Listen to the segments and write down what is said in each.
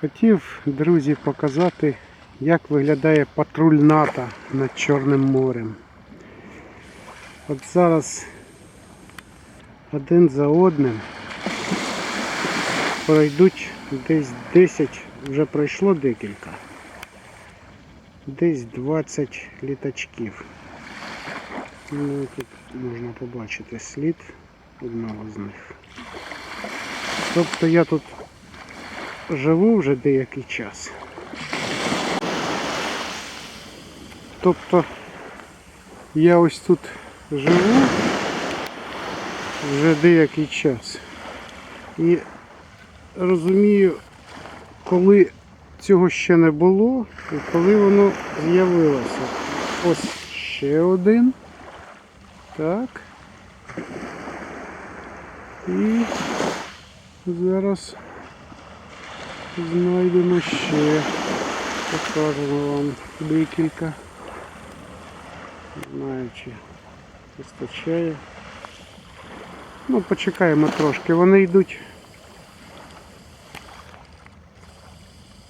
Хотів, друзі, показати, як виглядає патруль НАТО над Чорним морем. От зараз один за одним пройдуть десь 10, вже пройшло декілька, десь 20 літачків. Ну, тут можна побачити слід одного з них. Тобто я тут живу вже деякий час. Тобто я ось тут живу вже деякий час. І розумію, коли цього ще не було і коли воно з'явилося. Ось ще один. Так. І зараз знайдемо ще. Покажемо вам декілька. Не знаю, чи вистачає. Ну, почекаємо трошки. Вони йдуть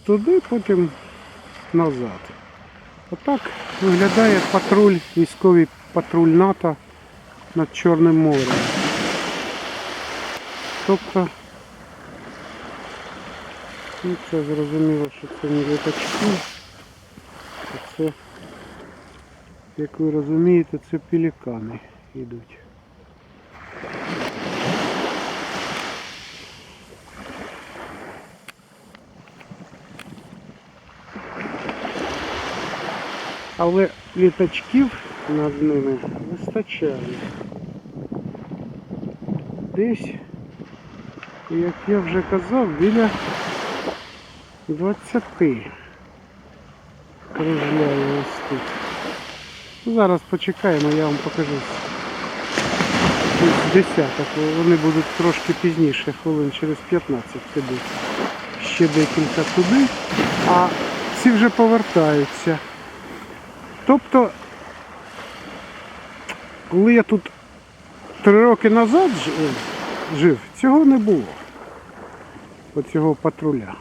туди, потім назад. Отак виглядає патруль, військовий патруль НАТО над Чорним морем. Тобто Ну, це зрозуміло, що це не літачки. Це, як ви розумієте, це пелікани йдуть. Але літачків над ними вистачає. Десь, як я вже казав, біля 20 кружляє ось тут. Ну, Зараз почекаємо, я вам покажу. Десь десяток. Вони будуть трошки пізніше, хвилин через 15 підуть. Ще декілька туди, а ці вже повертаються. Тобто, коли я тут три роки назад жив цього не було. Оцього патруля.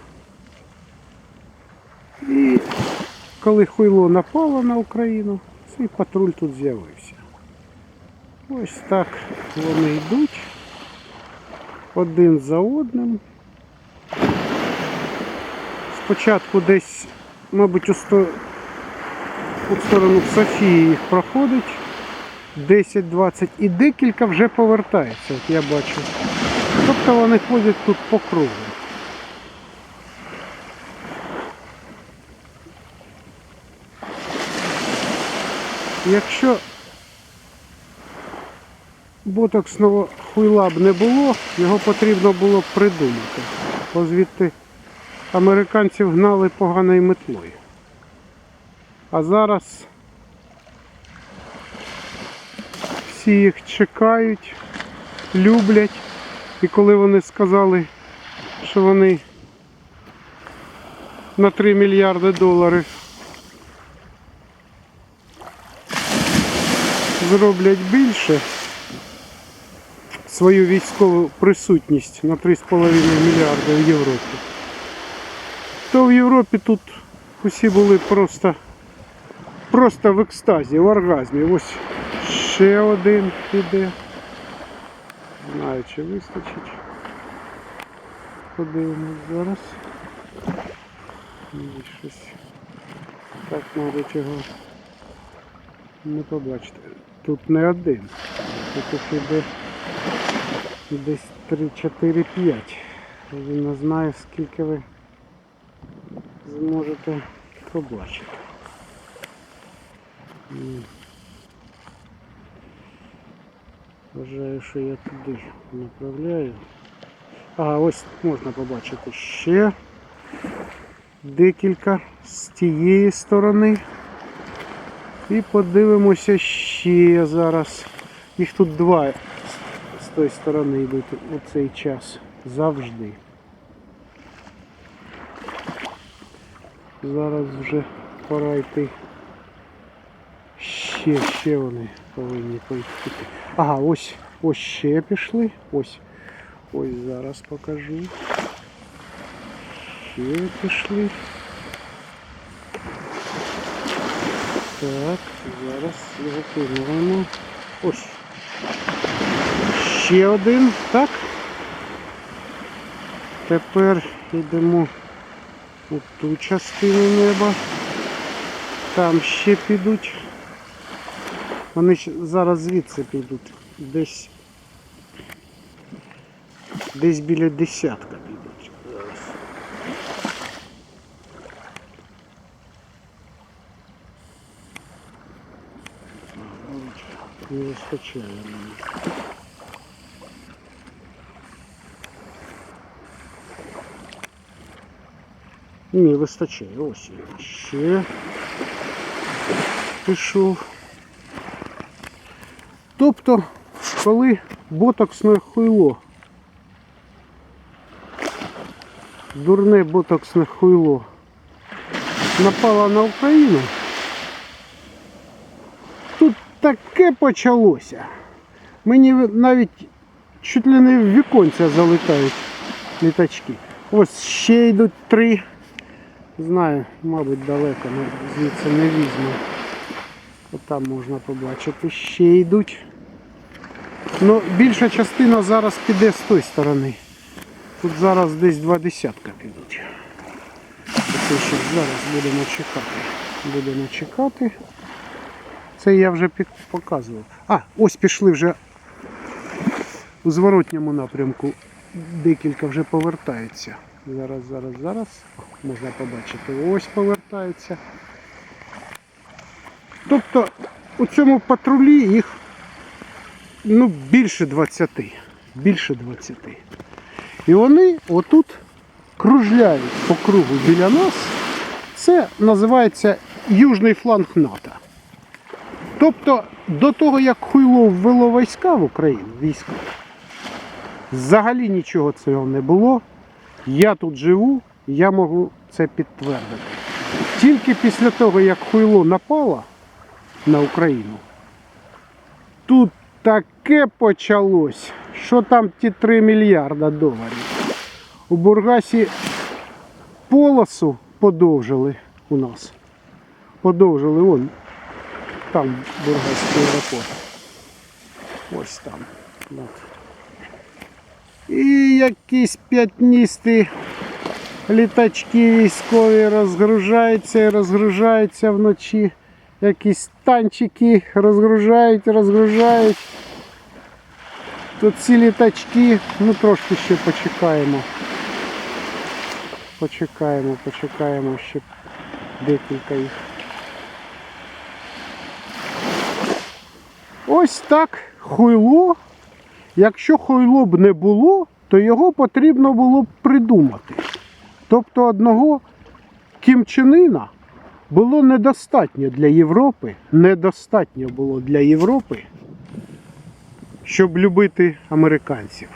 І коли хуйло напало на Україну, цей патруль тут з'явився. Ось так вони йдуть один за одним. Спочатку десь, мабуть, у, сто... у сторону Софії їх проходить 10-20 і декілька вже повертається, от я бачу. Тобто вони ходять тут по кругу. Якщо ботоксного хуйла б не було, його потрібно було б придумати. Бо звідти американців гнали поганою метлою. А зараз всі їх чекають, люблять. І коли вони сказали, що вони на 3 мільярди доларів зроблять більше свою військову присутність на 3,5 мільярда в Європі, то в Європі тут усі були просто, просто в екстазі, в оргазмі. Ось ще один іде. Знаю, чи вистачить. Подивимось зараз. Ні, Щось так, мабуть, його не побачите. Тут не один. Тут іде десь 3, 4, 5. Він не знає, скільки ви зможете побачити. Вважаю, що я туди направляю. А ось можна побачити ще декілька з тієї сторони. І подивимося ще зараз. Їх тут два з тої сторони йдуть у цей час. Завжди. Зараз вже пора йти. Ще, ще вони повинні пойти. Ага, ось, ось ще пішли. Ось. Ось зараз покажу. ще пішли. Так, зараз його кинуємо. Ось. Ще один, так. Тепер йдемо у ту частину неба. Там ще підуть. Вони зараз звідси підуть. Десь. Десь біля десятка підуть. Зараз. Не вистачає мені. Ні, вистачає. Ось він. Ще пішов. Тобто, коли ботоксне хуйло, дурне ботоксне хуйло напало на Україну, таке почалося. Мені навіть чуть ли не в віконця залетають літачки. Ось ще йдуть три. Знаю, мабуть, далеко, але звідси не візьму. Там можна побачити, ще йдуть. Ну, більша частина зараз піде з тої сторони. Тут зараз десь два десятка підуть. Зараз будемо чекати. Будемо чекати. Це я вже показував. А, ось пішли вже у зворотньому напрямку. Декілька вже повертаються. Зараз, зараз, зараз. Можна побачити. Ось повертаються. Тобто у цьому патрулі їх ну, більше 20. Більше 20. І вони отут кружляють по кругу біля нас. Це називається Южний фланг НАТО. Тобто до того, як Хуйло ввело війська в Україну, війська, взагалі нічого цього не було. Я тут живу, я можу це підтвердити. Тільки після того, як Хуйло напало на Україну, тут таке почалось, що там ті 3 мільярда доларів. У Бургасі полосу подовжили у нас. Подовжили вон там Бургаський аеропорт. Ось там. От. І якісь п'ятністі літачки військові розгружаються і розгружаються вночі. Якісь танчики розгружають, розгружають. Тут ці літачки, ну трошки ще почекаємо. Почекаємо, почекаємо ще декілька їх. Ось так хуйло. Якщо хуйло б не було, то його потрібно було б придумати. Тобто одного кімчинина було недостатньо для Європи, недостатньо було для Європи, щоб любити американців.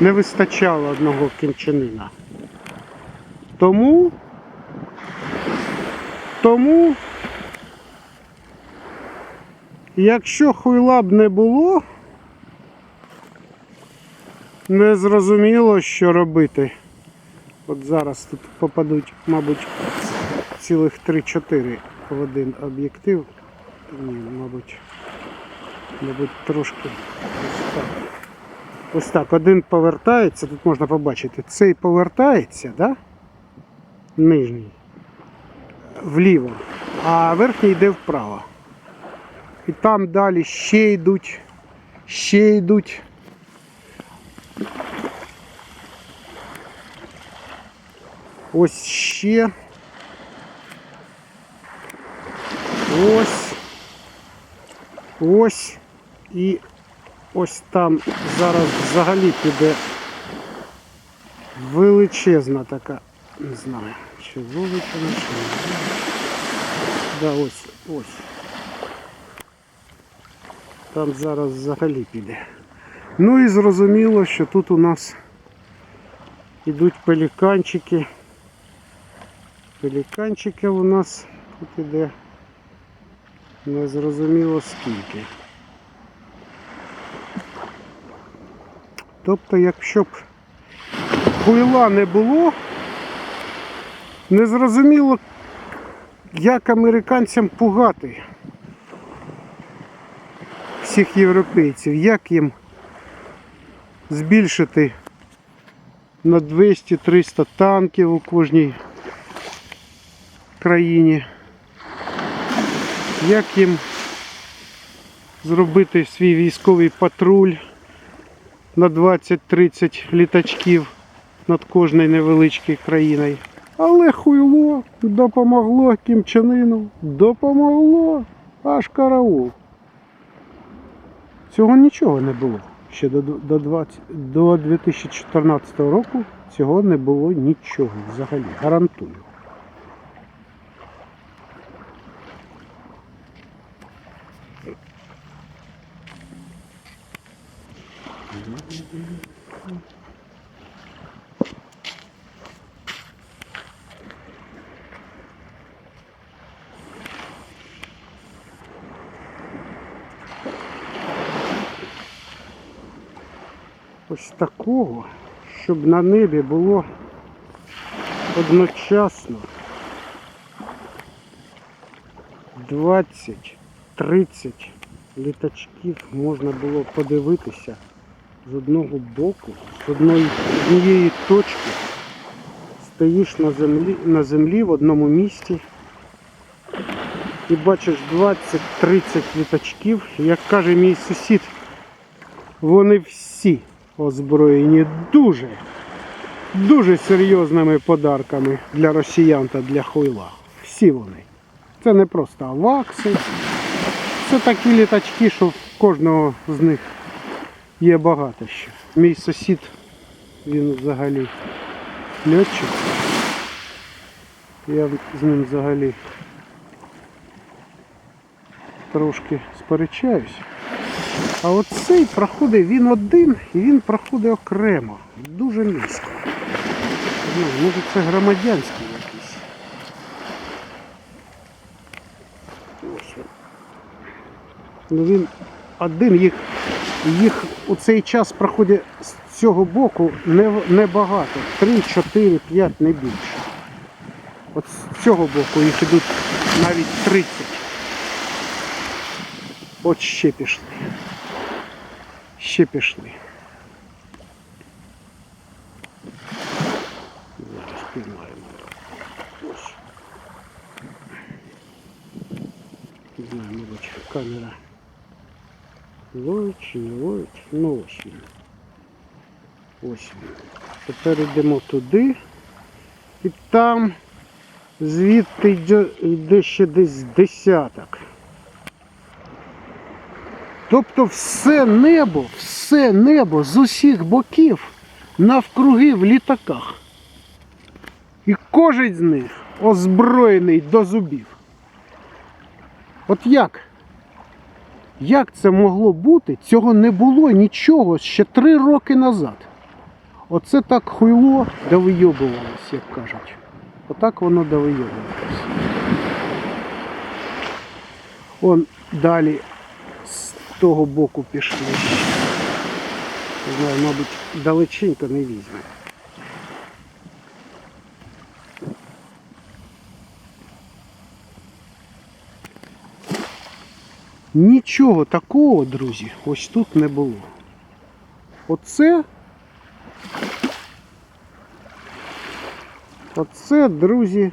Не вистачало одного кімчинина. Тому, тому, якщо хуйла б не було, не зрозуміло, що робити. От зараз тут попадуть, мабуть, цілих 3-4 в один об'єктив. Ні, мабуть, мабуть, трошки ось так. Ось так, один повертається, тут можна побачити, цей повертається, да? нижній, вліво, а верхній йде вправо. І там далі ще йдуть, ще йдуть. Ось ще. Ось. Ось. І ось там зараз взагалі піде величезна така, не знаю, чи вулиця, чи. Да, ось, ось. Там зараз взагалі піде. Ну і зрозуміло, що тут у нас ідуть пеліканчики. Пеліканчики у нас тут іде незрозуміло скільки. Тобто, якщо б хуйла не було, Незрозуміло, як американцям пугати всіх європейців, як їм збільшити на 200-300 танків у кожній країні. Як їм зробити свій військовий патруль на 20-30 літачків над кожною невеличкою країною. Але хуйло допомогло Кім Чен допомогло аж караул. Цього нічого не було. Ще до, до, 20, до 2014 року цього не було нічого взагалі. Гарантую. Ось такого, щоб на небі було одночасно 20-30 літачків можна було подивитися з одного боку, з одної, з однієї точки. Стоїш на землі, на землі в одному місці і бачиш 20-30 літачків. Як каже мій сусід, вони всі озброєні дуже, дуже серйозними подарками для росіян та для хуйла. Всі вони. Це не просто авакси. Це такі літачки, що в кожного з них є багато що. Мій сусід, він взагалі льотчик. Я з ним взагалі трошки сперечаюсь. А оцей проходить він один і він проходить окремо. Дуже низько. Не знаю, може це громадянський якийсь. Ось він. Ну він один їх, їх у цей час проходить з цього боку не- небагато. Три, чотири, п'ять, не більше. От з цього боку їх ідуть навіть 30. От ще пішли. Ще пішли. Зараз піймаємо. Ось. Не знаю, мабуть, камера. Ловить чи не ловить? Ну ось він. Ось він. Тепер йдемо туди. І там звідти йде, ще десь десяток. Тобто все небо, все небо з усіх боків навкруги в літаках. І кожен з них озброєний до зубів. От як? Як це могло бути? Цього не було нічого ще три роки назад. Оце так хуйло довийобувалось, як кажуть. Отак воно довийобувалось. Он далі з того боку пішли. Не знаю, мабуть, далеченько не візьме. Нічого такого, друзі, ось тут не було. Оце. Оце, друзі,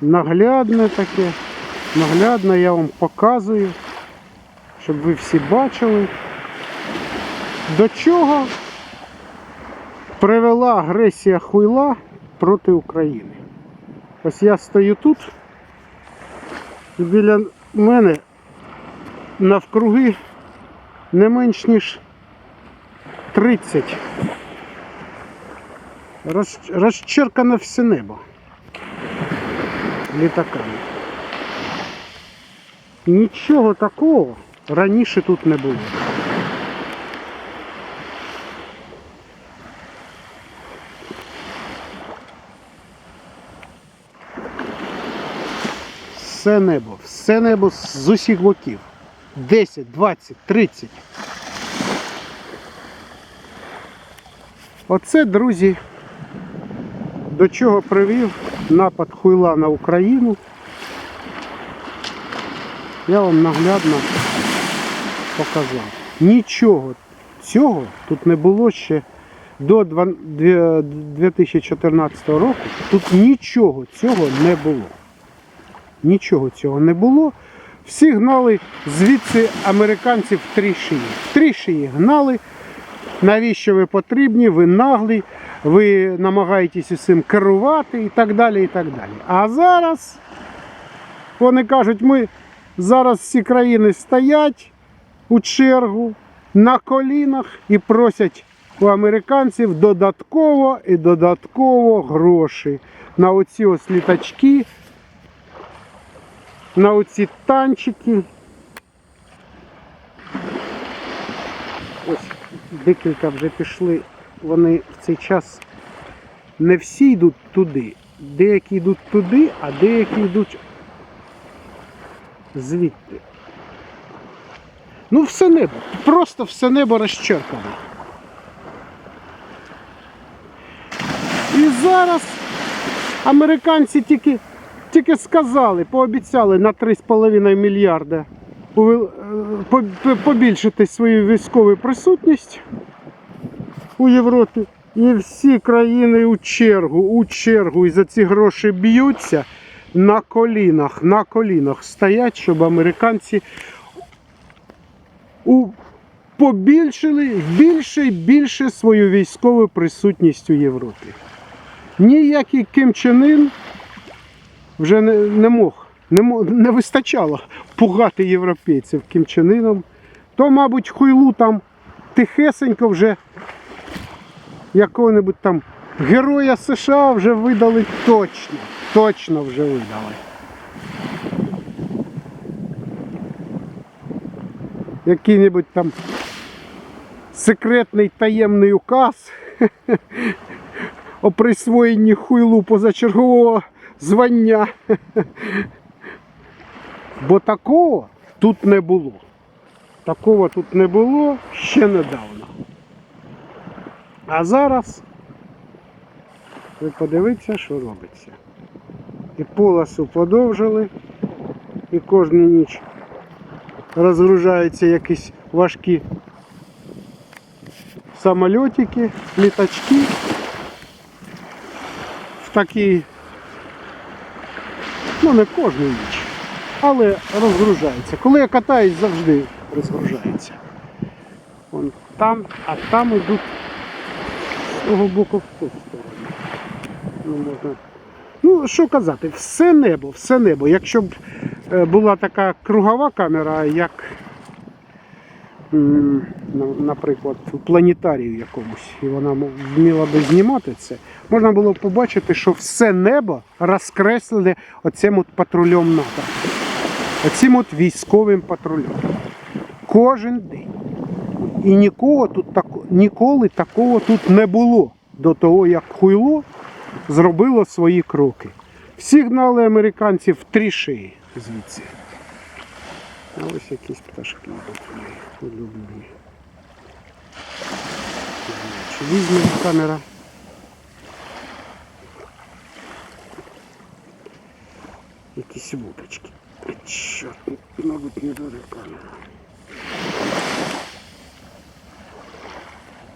наглядне таке. Наглядно я вам показую, щоб ви всі бачили, до чого привела агресія хуйла проти України. Ось я стою тут, і біля мене навкруги не менш ніж 30 роз, розчеркане все небо літаками. Нічого такого раніше тут не було. Все небо, все небо з усіх боків. 10, 20, 30. Оце, друзі, до чого привів напад хуйла на Україну. Я вам наглядно показав. Нічого цього тут не було ще до 2014 року. Тут нічого цього не було. Нічого цього не було. Всі гнали звідси американців три шиї. Три шиї гнали. Навіщо ви потрібні? Ви наглі, ви намагаєтесь усім керувати і так далі. і так далі. А зараз вони кажуть, ми зараз всі країни стоять у чергу на колінах і просять у американців додатково і додатково гроші на оці ось літачки, на оці танчики. Ось декілька вже пішли. Вони в цей час не всі йдуть туди. Деякі йдуть туди, а деякі йдуть звідти. Ну, все небо. Просто все небо розчеркане. І зараз американці тільки, тільки сказали, пообіцяли на 3,5 мільярда е, по- по- побільшити свою військову присутність у Європі. І всі країни у чергу, у чергу і за ці гроші б'ються на колінах, на колінах стоять, щоб американці побільшили більше і більше свою військову присутність у Європі. Ніякий Ким Чен вже не, не мог, не, не вистачало пугати європейців Ким Чен Іном. То, мабуть, хуйлу там тихесенько вже якого-небудь там героя США вже видали точно. Точно вже видали. Який-небудь там секретний таємний указ о присвоєнні хуйлу позачергового звання. Бо такого тут не було. Такого тут не було ще недавно. А зараз ви подивіться, що робиться. І полосу подовжили, і кожну ніч розгружаються якісь важкі самольотики, літачки в такій, ну не кожну ніч, але розгружаються. Коли я катаюсь, завжди розгружаються. Вон там, а там ідуть з того боку в ту сторону. Ну, можна. Ну, що казати, все небо, все небо. Якщо б була така кругова камера, як, наприклад, у планетарію якомусь, і вона вміла би знімати це, можна було побачити, що все небо розкреслене оцим от патрульом НАТО. Оцим от військовим патрулем. Кожен день. І нікого тут тако, ніколи такого тут не було до того, як хуйло зробило свої кроки. Всі гнали американців в три шиї звідси. А ось якісь пташки йдуть мої улюблені. Чи візьме камера? Якісь вупочки. Чорт, мабуть, не дуже камера.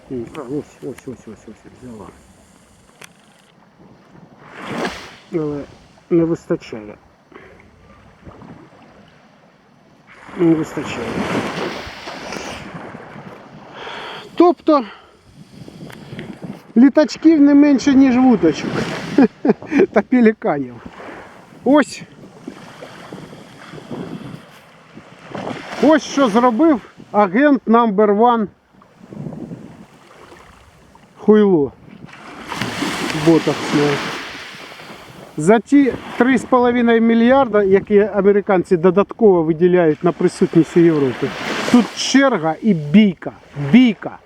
Ні, А, ось, ось, ось, ось, ось, взяла. Але не вистачає. Не вистачає. Тобто літачків не менше, ніж вудочок та пеліканів. Ось. Ось що зробив агент номер one хуйло. Ботах За ті 3,5 мільярда, які американці додатково виділяють на присутність у Європі, тут черга і бійка. Бійка.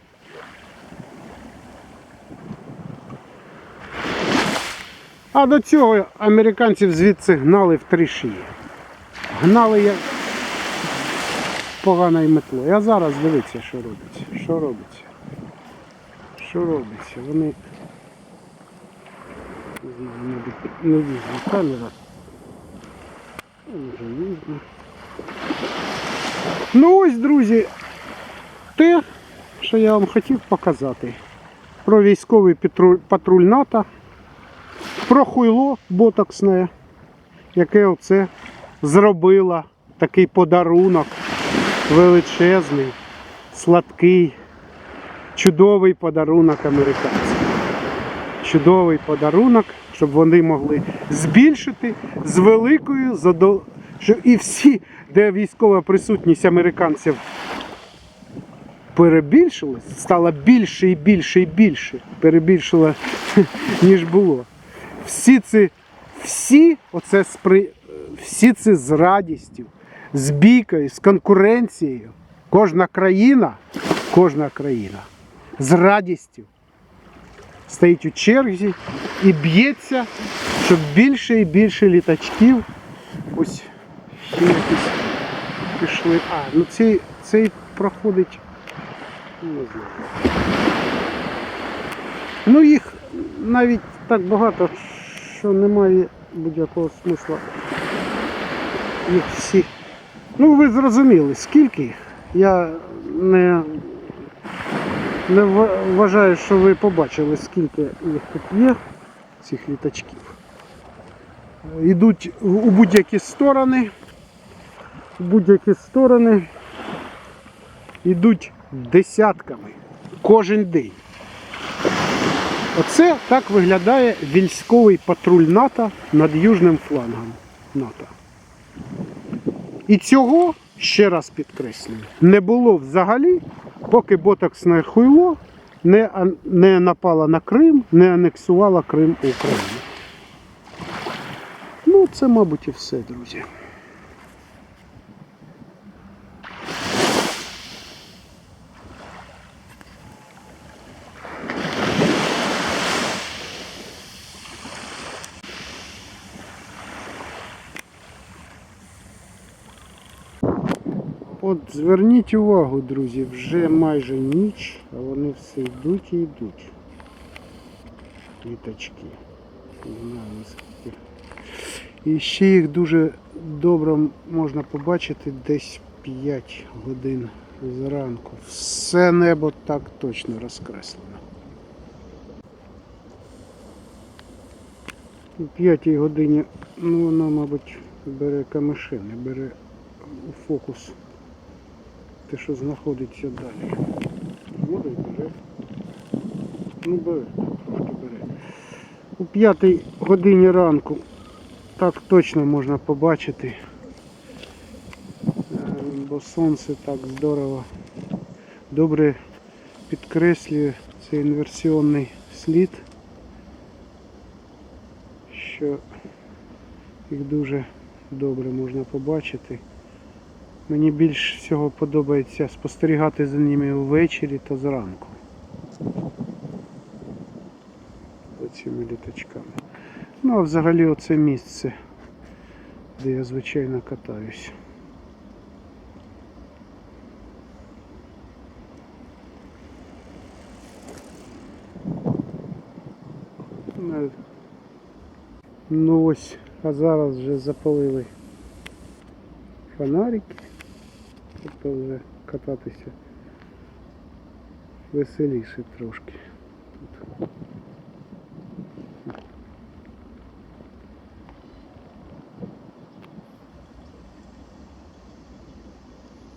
А до цього американців звідси гнали в три шиї. Гнали як поганою метлою. А зараз дивіться, що робиться. Що робиться. Що робиться? Вони Не знаю, не видно камера. Може видно. Ну ось, друзі, те, що я вам хотів показати. Про військовий патруль, патруль НАТО, про хуйло ботоксне, яке оце зробило такий подарунок величезний, сладкий, чудовий подарунок американцям. Чудовий подарунок, щоб вони могли збільшити з великою задо... що і всі, де військова присутність американців перебільшилась, стала більше і більше і більше, перебільшила, ніж було. Всі ці, всі, оце спри... всі це з радістю, з бійкою, з конкуренцією. Кожна країна, кожна країна з радістю стоїть у черзі і б'ється, щоб більше і більше літачків. Ось якісь пішли. А, ну цей, цей проходить. ну, Не знаю. Ну їх навіть так багато, що немає будь-якого смисла. Їх всі. Ну ви зрозуміли, скільки їх. Я не, не вважаю, що ви побачили, скільки їх тут є, цих літачків. Йдуть у будь-які сторони. У будь-які сторони йдуть десятками кожен день. Оце так виглядає військовий патруль НАТО над южним флангом НАТО. І цього, ще раз підкреслюю, не було взагалі, поки ботоксне хуйло не, не напало на Крим, не анексувало Крим Україну. Ну, це, мабуть, і все, друзі. От зверніть увагу, друзі, вже майже ніч, а вони все йдуть і йдуть. Наскільки. І ще їх дуже добре можна побачити десь 5 годин зранку. Все небо так точно розкреслено. У 5 годині, ну воно, мабуть, бере камиши, не бере у фокус те, що знаходиться далі. Може і бере. Ну бере, трошки бере. У п'ятій годині ранку так точно можна побачити, е, бо сонце так здорово добре підкреслює цей інверсіонний слід, що їх дуже добре можна побачити. Мені більш всього подобається спостерігати за ними ввечері та зранку. Оцими літачками. Ну а взагалі оце місце, де я звичайно катаюсь. Ну, Ну ось, а зараз вже запалили фонарики. Тобто вже кататися веселіше трошки. тут